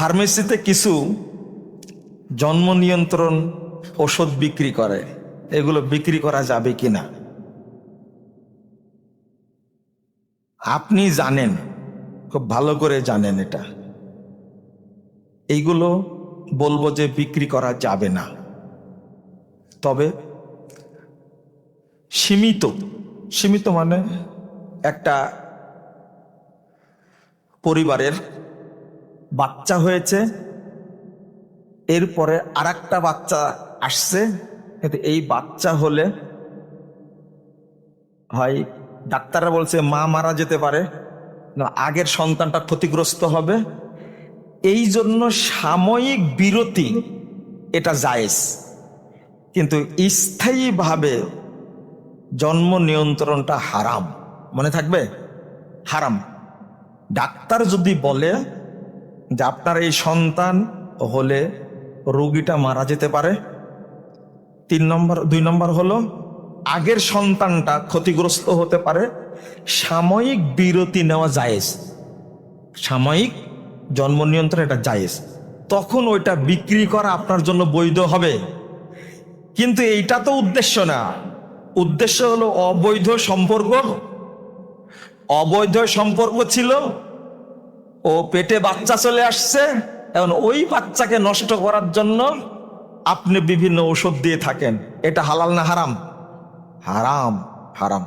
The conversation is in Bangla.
ফার্মেসিতে কিছু জন্ম নিয়ন্ত্রণ ওষুধ বিক্রি করে। এগুলো বিক্রি করা যাবে কিনা? আপনি জানেন, খুব ভালো করে জানেন এটা। এইগুলো বলব যে বিক্রি করা যাবে না। তবে সীমিত সীমিত মানে একটা পরিবারের বাচ্চা হয়েছে। এরপরে আর একটা বাচ্চা আসছে। কিন্তু এই বাচ্চা হলে হয়, ডাক্তাররা বলছে মা মারা যেতে পারে, না, আগের সন্তানটা ক্ষতিগ্রস্ত হবে। এই জন্য সাময়িক বিরতি, এটা জায়েজ। কিন্তু স্থায়ীভাবে জন্ম নিয়ন্ত্রণটা হারাম। মনে থাকবে? হারাম। ডাক্তার যদি বলে যে আপনার এই সন্তান হলে রোগীটা মারা যেতে পারে। তিন নম্বর, দুই নম্বর হলো, আগের সন্তানটা ক্ষতিগ্রস্ত হতে পারে। সাময়িক বিরতি নেওয়া জায়েজ। সাময়িক জন্ম নিয়ন্ত্রণ এটা জায়েজ। তখন ওইটা বিক্রি করা আপনার জন্য বৈধ হবে। কিন্তু এইটা তো উদ্দেশ্য না। উদ্দেশ্য হলো অবৈধ সম্পর্ক। অবৈধ সম্পর্ক ছিল ও পেটে বাচ্চা চলে আসছে, এখন ওই বাচ্চাকে নষ্ট করার জন্য আপনি বিভিন্ন ওষুধ দিয়ে থাকেন। এটা হালাল না হারাম? হারাম হারাম।